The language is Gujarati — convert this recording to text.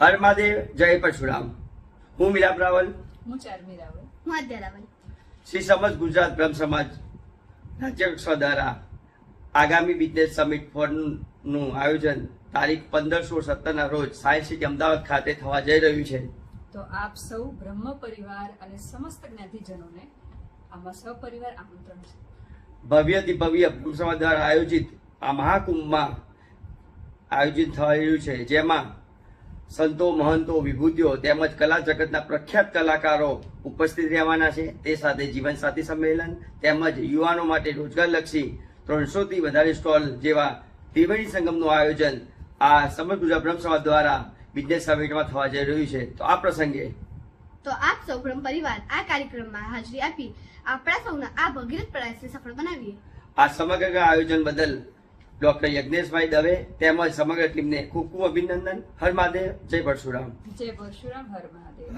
હર મહાદેવ જય પરશુરામ. હું મિલાપ રાવલ. હું ચારમી રાવલ. હું આદ્યા રાવલ. શ્રી સમજ ગુજરાત બ્રહ્મ સમાજ રાજ્ય કક્ષા દ્વારા આગામી બિઝનેસ સમિટ ફોરનું આયોજન તારીખ પંદર સોળ સત્તરના રોજ સાયન્સ સિટી અમદાવાદ ખાતે થવા જઈ રહ્યું છે. તો આપ સૌ બ્રહ્મ પરિવાર અને સમસ્ત જ્ઞાતિજનોને આમાં સપરિવાર આમંત્રણ છે. ભવ્યથી ભવ્ય બ્રહ્મ સમાજ દ્વારા આયોજિત આ મહાકુંભમાં આયોજિત થઈ રહ્યું છે. જેમાં સંતો મહંતો વિભૂતિઓ તેમજ કલા જગતના પ્રખ્યાત કલાકારો ઉપસ્થિત રહેવાના છે. તે સાથે જીવનસાથી સંમેલન તેમજ યુવાનો માટે રોજગારલક્ષી ત્રણસોથી વધારે સ્ટોલ જેવા ત્રિવેણી સંગમનું આયોજન આ સમગ્ર ગુજરાત બ્રહ્મ સમાજ દ્વારા બિઝનેસ સમિટમાં થવા જઈ રહ્યું છે. તો આ પ્રસંગે તો આપ સૌ બ્રહ્મ પરિવાર આ કાર્યક્રમમાં હાજરી આપી આપણા સૌના આ ભગીરથ પ્રયાસને સફળ બનાવીએ. આ સમગ્ર આયોજન બદલ ડોક્ટર યજ્ઞેશભાઈ દવે તેમજ સમગ્ર ટીમને ખૂબ ખૂબ અભિનંદન. હર મહાદેવ. જય પરશુરામ. જય પરશુરામ, હર મહાદેવ.